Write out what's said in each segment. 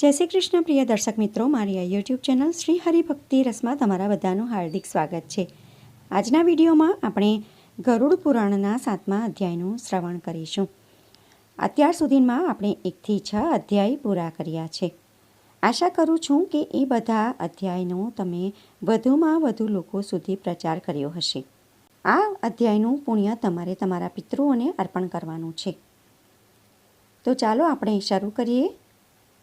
જય શ્રી કૃષ્ણ પ્રિય દર્શક મિત્રો, મારી આ યુટ્યુબ ચેનલ શ્રી હરિભક્તિ રસમાં તમારા બધાનું હાર્દિક સ્વાગત છે. આજના વિડીયોમાં આપણે ગરુડ પુરાણના સાતમા અધ્યાયનું શ્રવણ કરીશું. અત્યાર સુધીમાં આપણે એકથી છ અધ્યાય પૂરા કર્યા છે. આશા કરું છું કે એ બધા અધ્યાયનો તમે વધુમાં વધુ લોકો સુધી પ્રચાર કર્યો હશે. આ અધ્યાયનું પુણ્ય તમારે તમારા પિતૃઓને અર્પણ કરવાનું છે. તો ચાલો આપણે શરૂ કરીએ.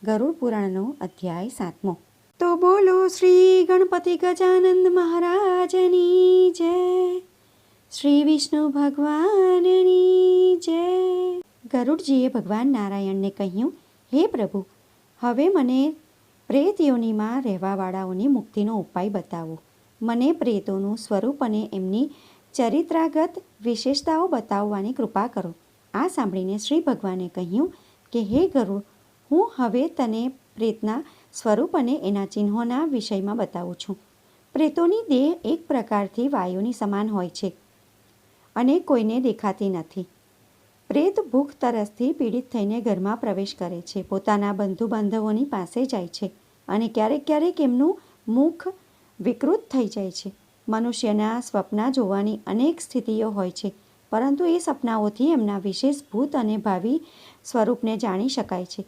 ગરુડ પુરાણનો અધ્યાય સાતમો. તો બોલો શ્રી ગણપતિ ગજાનંદ મહારાજની જય. શ્રી વિષ્ણુ ભગવાનની જય. ગરુડજીએ ભગવાન નારાયણને કહ્યું હે પ્રભુ હવે મને પ્રેત યોનિમાં રહેવાવાળાઓની મુક્તિનો ઉપાય બતાવો. મને પ્રેતોનું સ્વરૂપ અને એમની ચરિત્રાગત વિશેષતાઓ બતાવવાની કૃપા કરો. આ સાંભળીને શ્રી ભગવાને કહ્યું કે હે ગરુડ હું હવે તને પ્રેતના સ્વરૂપ અને એના ચિહ્નોના વિષયમાં બતાવું છું. પ્રેતોની દેહ એક પ્રકારથી વાયુની સમાન હોય છે અને કોઈને દેખાતી નથી. પ્રેત ભૂખ તરસથી પીડિત થઈને ઘરમાં પ્રવેશ કરે છે. પોતાના બંધુ બાંધવોની પાસે જાય છે અને ક્યારેક ક્યારેક એમનું મુખ વિકૃત થઈ જાય છે. મનુષ્યના સ્વપ્ના જોવાની અનેક સ્થિતિઓ હોય છે, પરંતુ એ સપનાઓથી એમના વિશેષ ભૂત અને ભાવિ સ્વરૂપને જાણી શકાય છે.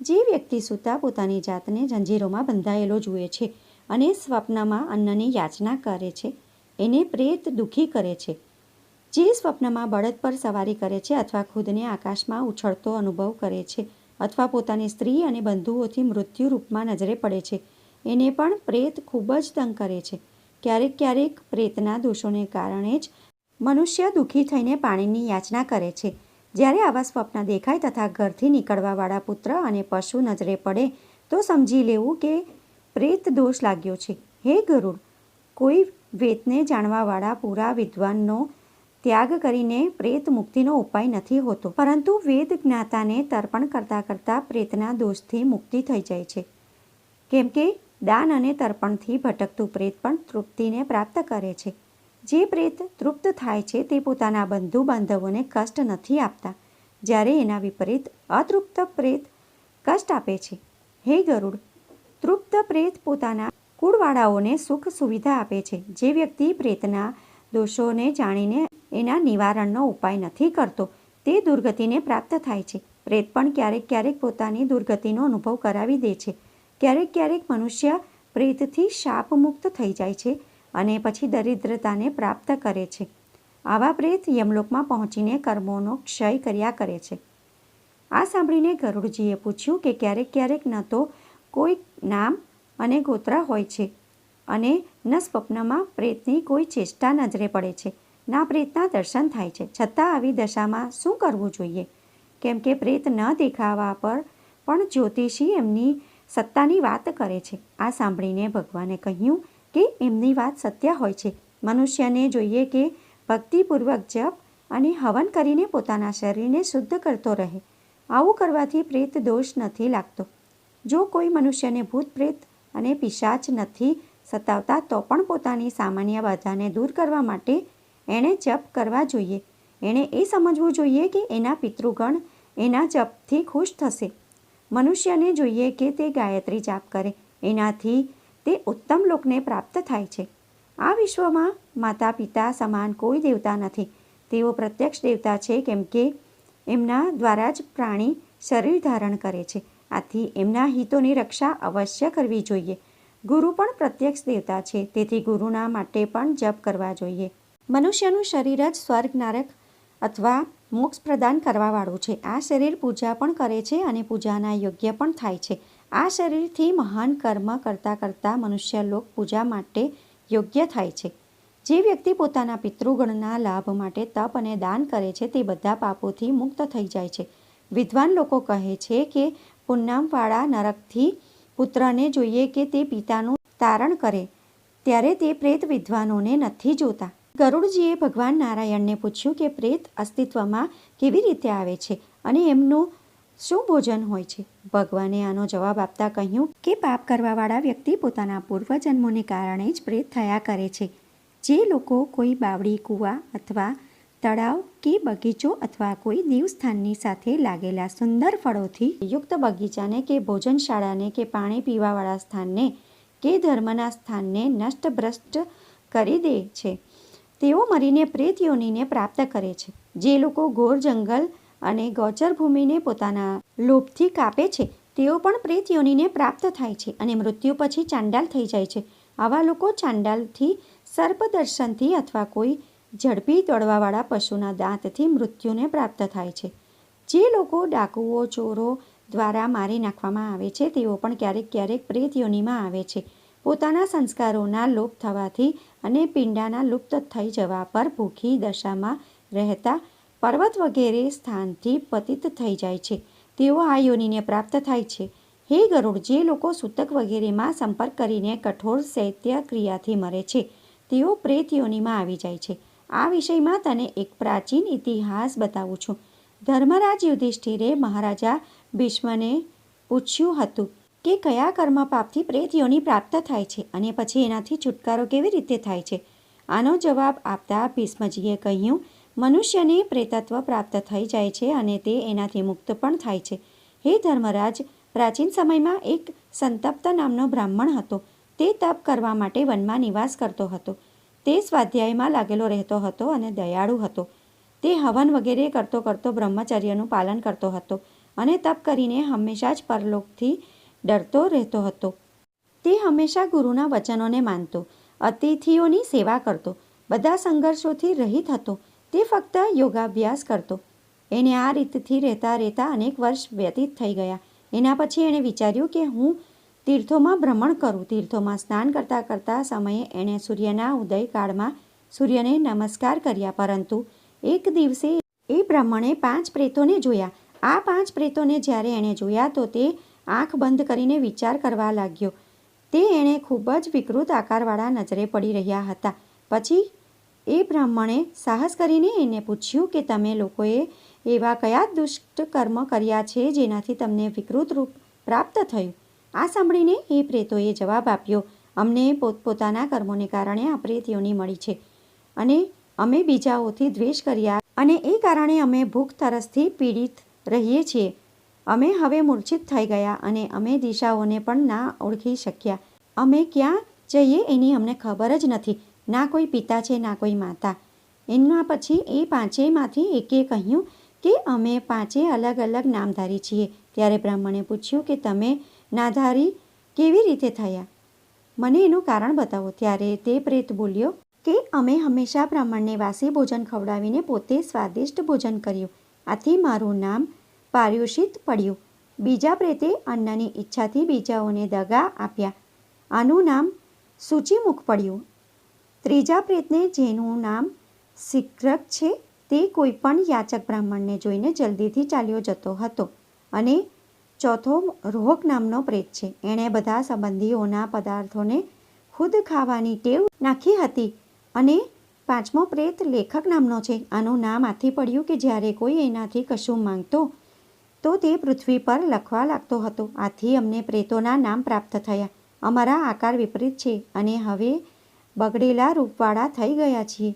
જે વ્યક્તિ સૂતા પોતાની જાતને જંજીરોમાં બંધાયેલો જુએ છે અને સ્વપ્નમાં અન્નની યાચના કરે છે, એને પ્રેત દુઃખી કરે છે. જે સ્વપ્નમાં બળદ પર સવારી કરે છે અથવા ખુદને આકાશમાં ઉછળતો અનુભવ કરે છે અથવા પોતાની સ્ત્રી અને બંધુઓથી મૃત્યુ રૂપમાં નજરે પડે છે, એને પણ પ્રેત ખૂબ જ તંગ કરે છે. ક્યારેક ક્યારેક પ્રેતના દોષોને કારણે જ મનુષ્ય દુઃખી થઈને પાણીની યાચના કરે છે. જ્યારે આવા સ્વપ્ન દેખાય તથા ઘરથી નીકળવાવાળા પુત્ર અને પશુ નજરે પડે, તો સમજી લેવું કે પ્રેત દોષ લાગ્યો છે. હે ગરુડ, કોઈ વેદને જાણવાવાળા પૂરા વિદ્વાનનો ત્યાગ કરીને પ્રેત મુક્તિનો ઉપાય નથી હોતો. પરંતુ વેદ જ્ઞાતાને તર્પણ કરતાં કરતાં પ્રેતના દોષથી મુક્તિ થઈ જાય છે. કેમ કે દાન અને તર્પણથી ભટકતું પ્રેત પણ તૃપ્તિને પ્રાપ્ત કરે છે. જે પ્રેત તૃપ્ત થાય છે તે પોતાના બંધુ બાંધવોને કષ્ટ નથી આપતા. જ્યારે એના વિપરીત અતૃપ્ત પ્રેત કષ્ટ આપે છે. હે ગરુડ, તૃપ્ત પ્રેત પોતાના કુળવાળાઓને સુખ સુવિધા આપે છે. જે વ્યક્તિ પ્રેતના દોષોને જાણીને એના નિવારણનો ઉપાય નથી કરતો, તે દુર્ગતિને પ્રાપ્ત થાય છે. પ્રેત પણ ક્યારેક ક્યારેક પોતાની દુર્ગતિનો અનુભવ કરાવી દે છે. ક્યારેક ક્યારેક મનુષ્ય પ્રેતથી શાપ મુક્ત થઈ જાય છે. અને પછી દરિદ્રતાને પ્રાપ્ત કરે છે. આવા પ્રેત યમલોકમાં પહોંચીને કર્મોનો ક્ષય કર્યા કરે છે. આ સાંભળીને ગરુડજીએ પૂછ્યું કે ક્યારેક ક્યારેક ન તો કોઈ નામ અને ગોત્ર હોય છે અને ન સ્વપ્નમાં પ્રેતની કોઈ ચેષ્ટા નજરે પડે છે. ના પ્રેતના દર્શન થાય છે. છતાં આવી દશામાં શું કરવું જોઈએ? કેમ કે પ્રેત ન દેખાવા પર પણ જ્યોતિષી એમની સત્તાની વાત કરે છે. આ સાંભળીને ભગવાને કહ્યું કે એમની વાત સત્ય હોય છે. મનુષ્યને જોઈએ કે ભક્તિપૂર્વક જપ અને હવન કરીને પોતાના શરીરને શુદ્ધ કરતો રહે. આવું કરવાથી પ્રેત દોષ નથી લાગતો. જો કોઈ મનુષ્યને ભૂત પ્રેત અને પિશાચ નથી સતાવતા, તો પણ પોતાની સામાન્ય બાધાને દૂર કરવા માટે એણે જપ કરવા જોઈએ. એણે એ સમજવું જોઈએ કે એના પિતૃગણ એના જપથી ખુશ થશે. મનુષ્યને જોઈએ કે તે ગાયત્રી જાપ કરે. એનાથી તે ઉત્તમ લોકને પ્રાપ્ત થાય છે. આ વિશ્વમાં માતા પિતા સમાન કોઈ દેવતા નથી. તેઓ પ્રત્યક્ષ દેવતા છે કેમ કે એમના દ્વારા જ પ્રાણી શરીર ધારણ કરે છે. આથી એમના હિતોની રક્ષા અવશ્ય કરવી જોઈએ. ગુરુ પણ પ્રત્યક્ષ દેવતા છે, તેથી ગુરુના માટે પણ જપ કરવા જોઈએ. મનુષ્યનું શરીર જ સ્વર્ગ નારક અથવા મોક્ષ પ્રદાન કરવાવાળું છે. આ શરીર પૂજા પણ કરે છે અને પૂજાના યોગ્ય પણ થાય છે. આ શરીરથી મહાન કર્મ કરતાં કરતાં મનુષ્ય લોક પૂજા માટે યોગ્ય થાય છે. જે વ્યક્તિ પોતાના પિતૃગણના લાભ માટે તપ અને દાન કરે છે, તે બધા પાપોથી મુક્ત થઈ જાય છે. વિદ્વાન લોકો કહે છે કે, પુન્નામવાળા નરકથી પુત્રને જોઈએ કે તે પિતાનું તારણ કરે, ત્યારે તે પ્રેત વિદ્વાનોને નથી જોતા. ગરુડજીએ ભગવાન નારાયણને પૂછ્યું કે, પ્રેત અસ્તિત્વમાં કેવી રીતે આવે છે? અને એમનું શું ભોજન હોય છે? ભગવાને આનો જવાબ આપતા કહ્યું કે પાપ કરવાવાળા વ્યક્તિ પોતાના પૂર્વજન્મોને કારણે જ પ્રેત થયા કરે છે. જે લોકો કોઈ બાવડી કૂવા અથવા તળાવ કે બગીચો અથવા કોઈ દેવસ્થાનની સાથે લાગેલા સુંદર ફળોથી યુક્ત બગીચાને કે ભોજનશાળાને કે પાણી પીવાવાળા સ્થાનને કે ધર્મના સ્થાનને નષ્ટભ્રષ્ટ કરી દે છે. તેઓ મરીને પ્રેત યોનિને પ્રાપ્ત કરે છે. જે લોકો ઘોર જંગલ અને ગોચર ભૂમિને પોતાના લોભથી કાપે છે. તેઓ પણ પ્રેત યોનિને પ્રાપ્ત થાય છે અને મૃત્યુ પછી ચાંડાલ થઈ જાય છે. આવા લોકો ચાંડાલથી, સર્પદર્શનથી અથવા કોઈ ઝડપી દોડવાવાળા પશુના દાંતથી મૃત્યુને પ્રાપ્ત થાય છે. જે લોકો ડાકુઓ, ચોરો દ્વારા મારી નાખવામાં આવે છે, તેઓ પણ ક્યારેક ક્યારેક પ્રેત યોનિમાં આવે છે. પોતાના સંસ્કારોના લોપ થવાથી અને પિંડાના લુપ્ત થઈ જવા પર ભૂખી દશામાં રહેતા પર્વત વગેરે સ્થાનથી પતિત થઈ જાય છે. તેઓ આ યોનિને પ્રાપ્ત થાય છે. હે ગરુડ, જે લોકો સૂતક વગેરેમાં સંપર્ક કરીને કઠોર શૈત્ય ક્રિયાથી મરે છે, તેઓ પ્રેત યોનિમાં આવી જાય છે. આ વિષયમાં તને એક પ્રાચીન ઇતિહાસ બતાવું છું. ધર્મરાજ યુધિષ્ઠિરે મહારાજા ભીષ્મને પૂછ્યું હતું કે કયા કર્મ પાપથી પ્રેત યોનિ પ્રાપ્ત થાય છે અને પછી એનાથી છુટકારો કેવી રીતે થાય છે? આનો જવાબ આપતા ભીષ્મજીએ કહ્યું મનુષ્યને પ્રેતત્વ પ્રાપ્ત થઈ જાય છે અને તે એનાથી મુક્ત પણ થાય છે. હે ધર્મરાજ, પ્રાચીન સમયમાં એક સંતપ્ત નામનો બ્રાહ્મણ હતો. તે તપ કરવા માટે વનમાં નિવાસ કરતો હતો. તે સ્વાધ્યાયમાં લાગેલો રહેતો હતો અને દયાળુ હતો. તે હવન વગેરે કરતો કરતો બ્રહ્મચર્યનું પાલન કરતો હતો અને તપ કરીને હંમેશા જ પરલોકથી ડરતો રહેતો હતો. તે હંમેશા ગુરુના વચનોને માનતો, અતિથિઓની સેવા કરતો, બધા સંઘર્ષોથી રહિત હતો. તે ફક્ત યોગાભ્યાસ કરતો. એને આ રીતથી રહેતા રહેતા અનેક વર્ષ વ્યતીત થઈ ગયા. એના પછી એણે વિચાર્યું કે હું તીર્થોમાં ભ્રમણ કરું. તીર્થોમાં સ્નાન કરતાં કરતાં સમયે એણે સૂર્યના ઉદયકાળમાં સૂર્યને નમસ્કાર કર્યા. પરંતુ એક દિવસે એ બ્રાહ્મણે પાંચ પ્રેતોને જોયા. આ પાંચ પ્રેતોને જ્યારે એણે જોયા તો તે આંખ બંધ કરીને વિચાર કરવા લાગ્યો. તે એણે ખૂબ જ વિકૃત આકારવાળા નજરે પડી રહ્યા હતા. પછી એ બ્રાહ્મણે સાહસ કરીને એને પૂછ્યું કે તમે લોકોએ એવા કયા દુષ્ટ કર્મ કર્યા છે જેનાથી તમને વિકૃત રૂપ પ્રાપ્ત થયું? આ સાંભળીને એ પ્રેતોએ જવાબ આપ્યો, અમને પોતપોતાના કર્મોને કારણે આ પ્રેતીઓની મળી છે અને અમે બીજાઓથી દ્વેષ કર્યા અને એ કારણે અમે ભૂખ તરસથી પીડિત રહીએ છીએ. અમે હવે મૂર્છિત થઈ ગયા અને અમે દિશાઓને પણ ના ઓળખી શક્યા. અમે ક્યાં જઈએ એની અમને ખબર જ નથી. ના કોઈ પિતા છે, ના કોઈ માતા. એમના પછી એ પાંચેયમાંથી એકે કહ્યું કે અમે પાંચે અલગ અલગ નામધારી છીએ. ત્યારે બ્રાહ્મણે પૂછ્યું કે તમે નાધારી કેવી રીતે થયા? મને એનું કારણ બતાવો. ત્યારે તે પ્રેત બોલ્યો કે અમે હંમેશા બ્રાહ્મણને વાસી ભોજન ખવડાવીને પોતે સ્વાદિષ્ટ ભોજન કર્યું. આથી મારું નામ પાર્યુષિત પડ્યું. બીજા પ્રેતે અન્નની ઈચ્છાથી બીજાઓને દગા આપ્યા. આનું નામ સૂચિમુખ પડ્યું. ત્રીજા પ્રેતને જેનું નામ સિક્રક છે, તે કોઈ પણ યાચક બ્રાહ્મણને જોઈને જલ્દીથી ચાલ્યો જતો હતો અને ચોથો રોહક નામનો પ્રેત છે. એણે બધા સંબંધીઓના પદાર્થોને ખુદ ખાવાની ટેવ નાખી હતી અને પાંચમો પ્રેત લેખક નામનો છે. આનું નામ આથી પડ્યું કે જ્યારે કોઈ એનાથી કશું માંગતો તો તે પૃથ્વી પર લખવા લાગતો હતો. આથી અમને પ્રેતોના નામ પ્રાપ્ત થયા. અમારા આકાર વિપરીત છે અને હવે બગડેલા રૂપવાળા થઈ ગયા છીએ.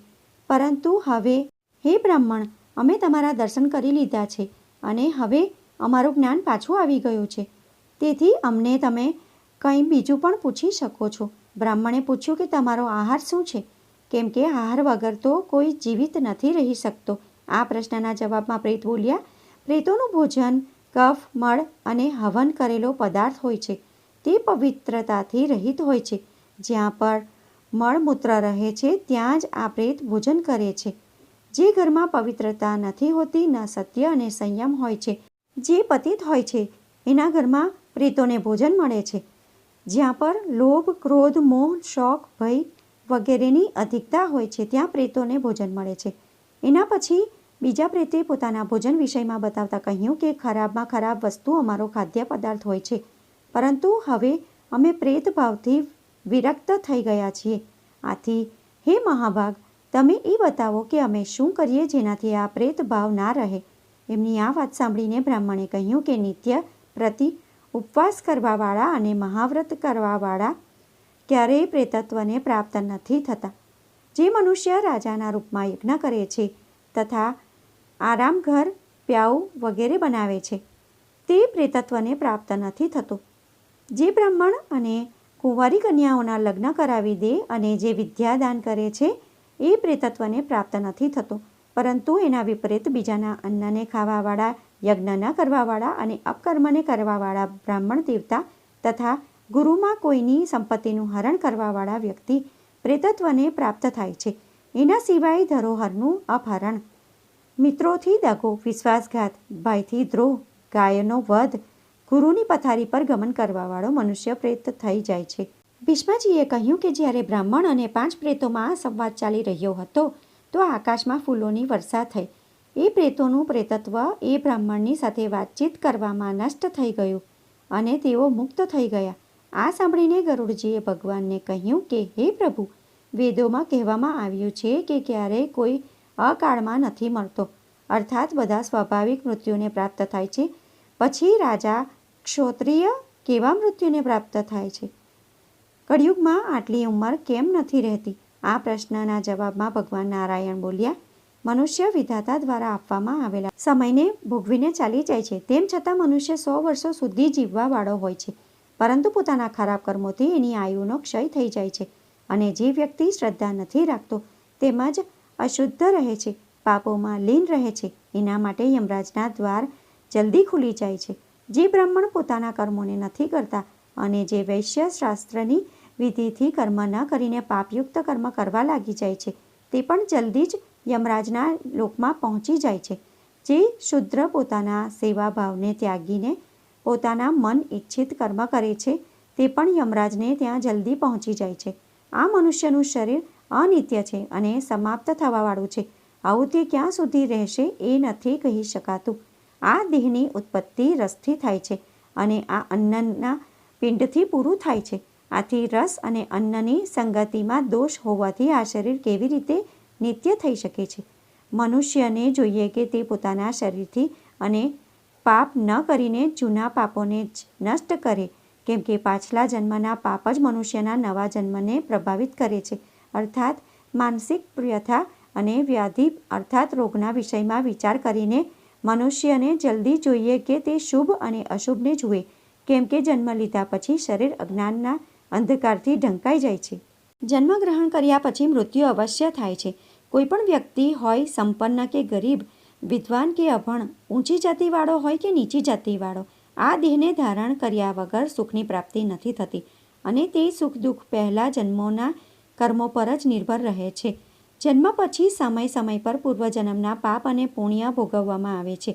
પરંતુ હવે, હે બ્રાહ્મણ, અમે તમારા દર્શન કરી લીધા છે અને હવે અમારું જ્ઞાન પાછું આવી ગયું છે. તેથી અમને તમે કંઈ બીજું પણ પૂછી શકો છો. બ્રાહ્મણે પૂછ્યું કે તમારો આહાર શું છે? કેમ કે આહાર વગર તો કોઈ જીવિત નથી રહી શકતો. આ પ્રશ્નના જવાબમાં પ્રેત બોલ્યા, પ્રેતોનું ભોજન, કફ, મળ અને હવન કરેલો પદાર્થ હોય છે. તે પવિત્રતાથી રહિત હોય છે. જ્યાં પર મળમૂત્ર રહે છે, ત્યાં જ આ પ્રેત ભોજન કરે છે. જે ઘરમાં પવિત્રતા નથી હોતી, ન સત્ય અને સંયમ હોય છે. જે પતિત હોય છે, એના ઘરમાં પ્રેતોને ભોજન મળે છે. જ્યાં પર લોભ, ક્રોધ, મોહ શોખ ભય વગેરેની અધિકતા હોય છે, ત્યાં પ્રેતોને ભોજન મળે છે. એના પછી બીજા પ્રેતે પોતાના ભોજન વિષયમાં બતાવતા કહ્યું કે ખરાબમાં ખરાબ વસ્તુ અમારો ખાદ્ય પદાર્થ હોય છે. પરંતુ હવે અમે પ્રેત ભાવથી વિરક્ત થઈ ગયા છીએ. આથી, હે મહાભાગ, તમે એ બતાવો કે અમે શું કરીએ જેનાથી આ પ્રેત ભાવ ના રહે? એમની આ વાત સાંભળીને બ્રાહ્મણે કહ્યું કે નિત્ય પ્રતિ ઉપવાસ કરવાવાળા અને મહાવ્રત કરવાવાળા ક્યારેય પ્રેતત્વને પ્રાપ્ત નથી થતા. જે મનુષ્ય રાજાના રૂપમાં યજ્ઞ કરે છે તથા આરામ ઘર, પ્યાઉ વગેરે બનાવે છે, તે પ્રેતત્વને પ્રાપ્ત નથી થતું. જે બ્રાહ્મણ અને કુંવારી કન્યાઓના લગ્ન કરાવી દે અને જે વિદ્યાદાન કરે છે, એ પ્રેતત્વને પ્રાપ્ત નથી થતો. પરંતુ એના વિપરીત બીજાના અન્નને ખાવાવાળા, યજ્ઞ ન કરવાવાળા અને અપકર્મને કરવાવાળા બ્રાહ્મણ દેવતા તથા ગુરુમાં કોઈની સંપત્તિનું હરણ કરવાવાળા વ્યક્તિ પ્રેતત્વને પ્રાપ્ત થાય છે. એના સિવાય ધરોહરનું અપહરણ. મિત્રોથી દગો, વિશ્વાસઘાત ભાઈથી દ્રોહ, ગાયનો વધ ગુરુની પથારી પર ગમન કરવાવાળો મનુષ્ય પ્રેત થઈ જાય છે. ભીષ્મજીએ કહ્યું કે જ્યારે બ્રાહ્મણ અને પાંચ પ્રેતોમાં આ સંવાદ ચાલી રહ્યો હતો, તો આકાશમાં ફૂલોની વર્ષા થઈ. એ પ્રેતોનું પ્રેતત્વ એ બ્રાહ્મણની સાથે વાતચીત કરવામાં નષ્ટ થઈ ગયું અને તેઓ મુક્ત થઈ ગયા. આ સાંભળીને ગરુડજીએ ભગવાનને કહ્યું કે, હે પ્રભુ, વેદોમાં કહેવામાં આવ્યું છે કે ક્યારેય કોઈ અકાળમાં નથી મળતો. અર્થાત બધા સ્વાભાવિક મૃત્યુને પ્રાપ્ત થાય છે. પછી રાજા ક્ષોત્રિય કેવા મૃત્યુને પ્રાપ્ત થાય છે? કળિયુગમાં આટલી ઉંમર કેમ નથી રહેતી? આ પ્રશ્નના જવાબમાં ભગવાન નારાયણ બોલ્યા, મનુષ્ય વિધાતા દ્વારા આપવામાં આવેલા સમયને ભોગવીને ચાલી જાય છે. તેમ છતાં મનુષ્ય સો વર્ષો સુધી જીવવાવાળો હોય છે. પરંતુ પોતાના ખરાબ કર્મોથી એની આયુનો ક્ષય થઈ જાય છે અને જે વ્યક્તિ શ્રદ્ધા નથી રાખતો તેમજ અશુદ્ધ રહે છે, પાપોમાં લીન રહે છે. એના માટે યમરાજના દ્વાર જલ્દી ખુલી જાય છે. જે બ્રાહ્મણ પોતાના કર્મોને નથી કરતા અને જે વૈશ્ય શાસ્ત્રની વિધિથી કર્મ ન કરીને પાપયુક્ત કર્મ કરવા લાગી જાય છે, તે પણ જલ્દી જ યમરાજના લોકમાં પહોંચી જાય છે. જે શુદ્ર પોતાના સેવા ભાવને ત્યાગીને પોતાના મન ઈચ્છિત કર્મ કરે છે, તે પણ યમરાજને ત્યાં જલ્દી પહોંચી જાય છે. આ મનુષ્યનું શરીર અનિત્ય છે અને સમાપ્ત થવાવાળું છે. આવું તે ક્યાં સુધી રહેશે એ નથી કહી શકાતું. આ દેહની ઉત્પત્તિ રસથી થાય છે અને આ અન્નના પિંડથી પૂરું થાય છે. આથી રસ અને અન્નની સંગતિમાં દોષ હોવાથી આ શરીર કેવી રીતે નિત્ય થઈ શકે છે? મનુષ્યને જોઈએ કે તે પોતાના શરીરથી અને પાપ ન કરીને જૂના પાપોને જ નષ્ટ કરે, કેમ કે પાછલા જન્મના પાપ જ મનુષ્યના નવા જન્મને પ્રભાવિત કરે છે. અર્થાત માનસિક વ્યથા અને વ્યાધિ અર્થાત રોગના વિષયમાં વિચાર કરીને મનુષ્યને જલ્દી જોઈએ કે તે શુભ અને અશુભને જુએ, કેમ કે જન્મ લીધા પછી શરીર અજ્ઞાનના અંધકારથી ઢંકાઈ જાય છે. જન્મ ગ્રહણ કર્યા પછી મૃત્યુ અવશ્ય થાય છે. કોઈ પણ વ્યક્તિ હોય સંપન્ન કે ગરીબ, વિદ્વાન કે અભણ, ઊંચી જાતિવાળો હોય કે નીચી જાતિવાળો, આ દેહને ધારણ કર્યા વગર સુખની પ્રાપ્તિ નથી થતી અને તે સુખ દુઃખ પહેલાં જન્મોના કર્મો પર જ નિર્ભર રહે છે. જન્મ પછી સમય સમય પર પૂર્વજન્મના પાપ અને પુણ્ય ભોગવવામાં આવે છે.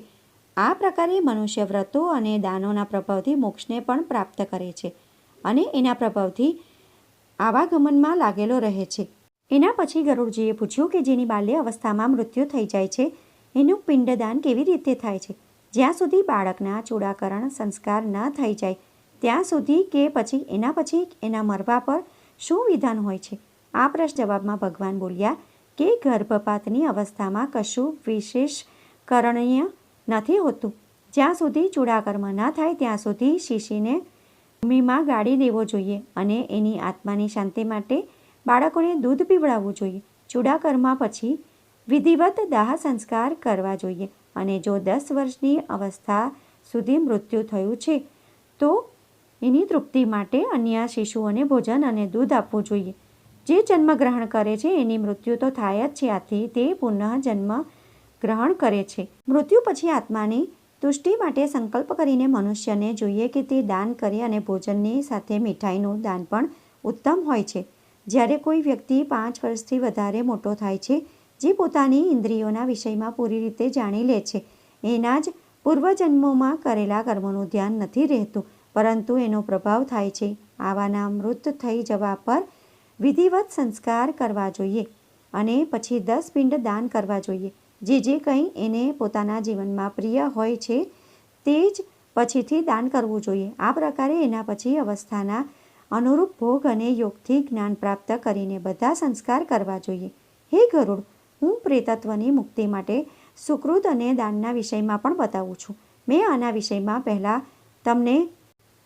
આ પ્રકારે મનુષ્ય વ્રતો અને દાનોના પ્રભાવથી મોક્ષને પણ પ્રાપ્ત કરે છે અને એના પ્રભાવથી આવાગમનમાં લાગેલો રહે છે. એના પછી ગરુડજીએ પૂછ્યું કે જેની બાલ્ય અવસ્થામાં મૃત્યુ થઈ જાય છે, એનું પિંડદાન કેવી રીતે થાય છે? જ્યાં સુધી બાળકના ચૂડાકરણ સંસ્કાર ન થઈ જાય, ત્યાં સુધી કે પછી એના પછી એના મરવા પર શું વિધાન હોય છે? આ પ્રશ્ન જવાબમાં ભગવાન બોલ્યા કે ગર્ભપાતની અવસ્થામાં કશું વિશેષ કરણીય નથી હોતું. જ્યાં સુધી ચૂડાકર્મ ન થાય, ત્યાં સુધી શીશીને ભૂમિમાં ગાળી દેવો જોઈએ અને એની આત્માની શાંતિ માટે બાળકોને દૂધ પીવડાવવું જોઈએ. ચૂડાકર્મ પછી વિધિવત દાહ સંસ્કાર કરવા જોઈએ અને જો દસ વર્ષની અવસ્થા સુધી મૃત્યુ થયું છે, તો એની તૃપ્તિ માટે અન્ય શિશુઓને ભોજન અને દૂધ આપવું જોઈએ. જે જન્મ ગ્રહણ કરે છે, એની મૃત્યુ તો થાય જ છે. આથી તે પુનઃ જન્મ ગ્રહણ કરે છે. મૃત્યુ પછી આત્માની તુષ્ટિ માટે સંકલ્પ કરીને મનુષ્યને જોઈએ કે તે દાન કરે અને ભોજનની સાથે મીઠાઈનું દાન પણ ઉત્તમ હોય છે. જ્યારે કોઈ વ્યક્તિ પાંચ વર્ષથી વધારે મોટો થાય છે, જે પોતાની ઇન્દ્રિયોના વિષયમાં પૂરી રીતે જાણી લે છે, એના જ પૂર્વજન્મોમાં કરેલા કર્મોનું ધ્યાન નથી રહેતું, પરંતુ એનો પ્રભાવ થાય છે. આવાના મૃત થઈ જવા પર વિધિવત સંસ્કાર કરવા જોઈએ અને પછી દસ પિંડ દાન કરવા જોઈએ. જે જે કંઈ એને પોતાના જીવનમાં પ્રિય હોય છે, તે જ પછીથી દાન કરવું જોઈએ. આ પ્રકારે એના પછી અવસ્થાના અનુરૂપ ભોગ અને યોગથી જ્ઞાન પ્રાપ્ત કરીને બધા સંસ્કાર કરવા જોઈએ. હે ગરુડ, હું પ્રેતત્વની મુક્તિ માટે સુકૃત અને દાનના વિષયમાં પણ બતાવું છું. મેં આના વિષયમાં પહેલાં તમને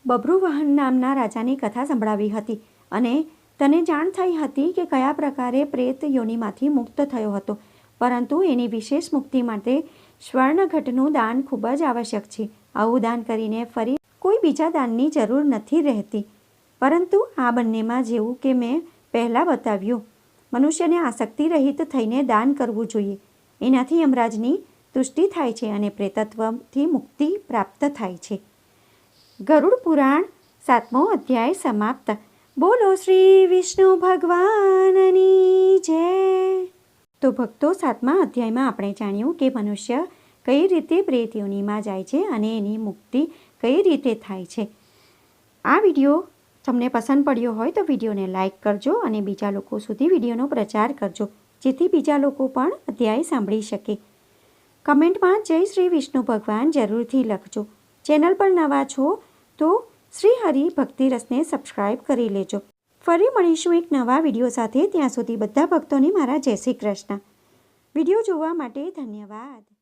બબ્રુવાહન નામના રાજાની કથા સંભળાવી હતી અને તને જાણ થઈ હતી કે કયા પ્રકારે પ્રેત યોનિમાંથી મુક્ત થયો હતો. પરંતુ એની વિશેષ મુક્તિ માટે સ્વર્ણઘટનું દાન ખૂબ જ આવશ્યક છે. આવું દાન કરીને ફરી કોઈ બીજા દાનની જરૂર નથી રહેતી. પરંતુ આ બંનેમાં જેવું કે મેં પહેલાં બતાવ્યું, મનુષ્યને આસક્તિ રહિત થઈને દાન કરવું જોઈએ. એનાથી યમરાજની તુષ્ટિ થાય છે અને પ્રેતત્વથી મુક્તિ પ્રાપ્ત થાય છે. ગરુડ પુરાણ સાતમો અધ્યાય સમાપ્ત. બોલો શ્રી વિષ્ણુ ભગવાનની જય. તો ભક્તો, સાતમા અધ્યાયમાં આપણે જાણ્યું કે મનુષ્ય કઈ રીતે પ્રેત યોનિમાં જાય છે અને એની મુક્તિ કઈ રીતે થાય છે. આ વીડિયો તમને પસંદ પડ્યો હોય તો વિડીયોને લાઇક કરજો અને બીજા લોકો સુધી વિડીયોનો પ્રચાર કરજો, જેથી બીજા લોકો પણ અધ્યાય સાંભળી શકે. કમેન્ટમાં જય શ્રી વિષ્ણુ ભગવાન જરૂરથી લખજો. ચેનલ પર નવા છો તો શ્રી હરિ ભક્તિ રસને સબસ્ક્રાઈબ કરી લેજો. ફરી મળીશું એક નવા વીડિયો સાથે. ત્યાં સુધી બધા ભક્તોને મારા જય શ્રી કૃષ્ણ. વીડિયો જોવા માટે ધન્યવાદ.